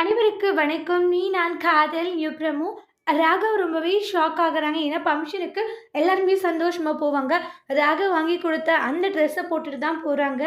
அனைவருக்கு வணக்கம். நீ நான் காதல் யுப்ரமு ராகவ் ரொம்பவே ஷாக் ஆகுறாங்க. ஏன்னா ஃபங்க்ஷனுக்கு எல்லாருமே சந்தோஷமாக போவாங்க. ராகவ் வாங்கி கொடுத்த அந்த ட்ரெஸ்ஸை போட்டுட்டு தான் போகிறாங்க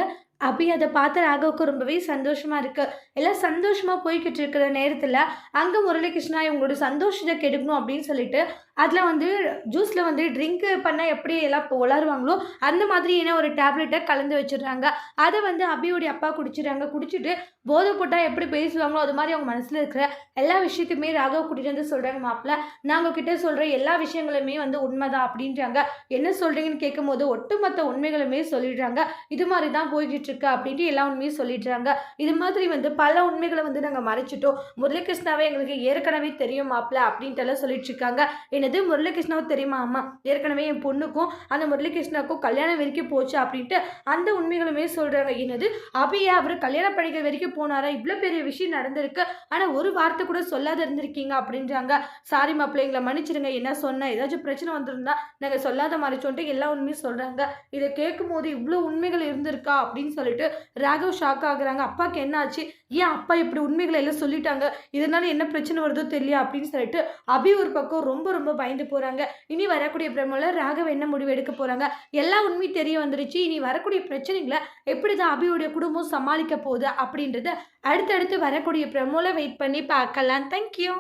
அபி அதை பார்த்து ராகவுக்கு ரொம்பவே சந்தோஷமாக இருக்குது எல்லாம் சந்தோஷமாக போய்கிட்டு இருக்கிற நேரத்தில் அங்கே முரளிகிருஷ்ணா இவங்களோட சந்தோஷத்தை கெடுக்கணும் அப்படின்னு சொல்லிட்டு அதில் வந்து ஜூஸில் வந்து ட்ரிங்க் பண்ணால் எப்படி எல்லாம் இப்போ உளருவாங்களோ அந்த மாதிரி என்ன ஒரு டேப்லெட்டை கலந்து வச்சிடுறாங்க. அதை வந்து அபியோடைய அப்பா குடிச்சிடுறாங்க. குடிச்சிட்டு போதை போட்டால் எப்படி பேசுவாங்களோ அது மாதிரி அவங்க மனசில் இருக்கிற எல்லா விஷயத்தையுமே ராகவ் கூட்டிகிட்டு வந்து சொல்கிறாங்க மாப்பிள்ள நாங்கள் கிட்டே சொல்கிற எல்லா விஷயங்களுமே வந்து உண்மைதான் அப்படின்றாங்க. என்ன சொல்கிறீங்கன்னு கேட்கும்போது ஒட்டுமொத்த உண்மைகளுமே சொல்லிடுறாங்க. இது மாதிரி தான் போய்கிட்டு இருக்கு அப்படின்ட்டு எல்லா உண்மையும் சொல்லிடுறாங்க. இது மாதிரி வந்து பல உண்மைகளை வந்து நாங்கள் மறைச்சிட்டோம். முரளிகிருஷ்ணாவே எங்களுக்கு ஏற்கனவே தெரியும் மாப்பிள்ள அப்படின்ட்டு எல்லாம் சொல்லிட்டு இருக்காங்க என்னது முரளிகிருஷ்ணாவும் தெரியுமா அம்மா? ஏற்கனவே என் பொண்ணுக்கும் அந்த முரளிகிருஷ்ணாவுக்கும் கல்யாணம் வரைக்கும் போச்சு அப்படின்ட்டு அந்த உண்மைகளுமே சொல்கிறாங்க என்னது அபியா அவர் கல்யாணம் படிக்க வரைக்கும் போனாரா? இவ்வளோ பெரிய விஷயம் நடந்திருக்கு. ஆனால் ஒரு வார்த்தை கூட சொல்லாத இருந்திருக்கீங்க அப்படின்றாங்க. சாரி மாப்பிள்ளை எங்களை மன்னிச்சிடுங்க என்ன சொன்னேன் ஏதாச்சும் பிரச்சனை வந்திருந்தா நாங்கள் சொல்லாத மாதிரி சொல்லிட்டு எல்லா உண்மையும் சொல்கிறாங்க இதை கேட்கும் போது இவ்வளோ உண்மைகள் இருந்திருக்கா அப்படின்னு சொல்லிட்டு ராகவ் ஷாக் ஆகுறாங்க. அப்பாவுக்கு என்ன ஆச்சு ஏன் அப்பா இப்படி உண்மைகளை எல்லாம் சொல்லிட்டாங்க? இதனால என்ன பிரச்சனை வருதோ தெரியல அப்படின்னு சொல்லிட்டு அபி ஒரு பக்கம் ரொம்ப ரொம்ப பயந்து போகிறாங்க இனி வரக்கூடிய பிரம்மல ராகவ் என்ன முடிவு எடுக்க போகிறாங்க எல்லா உண்மையும் தெரிய வந்துருச்சு. இனி வரக்கூடிய பிரச்சனைகளை எப்படி தான் அபியோடைய குடும்பம் சமாளிக்க போகுது அப்படின்றத அடுத்தடுத்து வரக்கூடிய பிரமோல வெயிட் பண்ணி பார்க்கலாம். தேங்க்யூ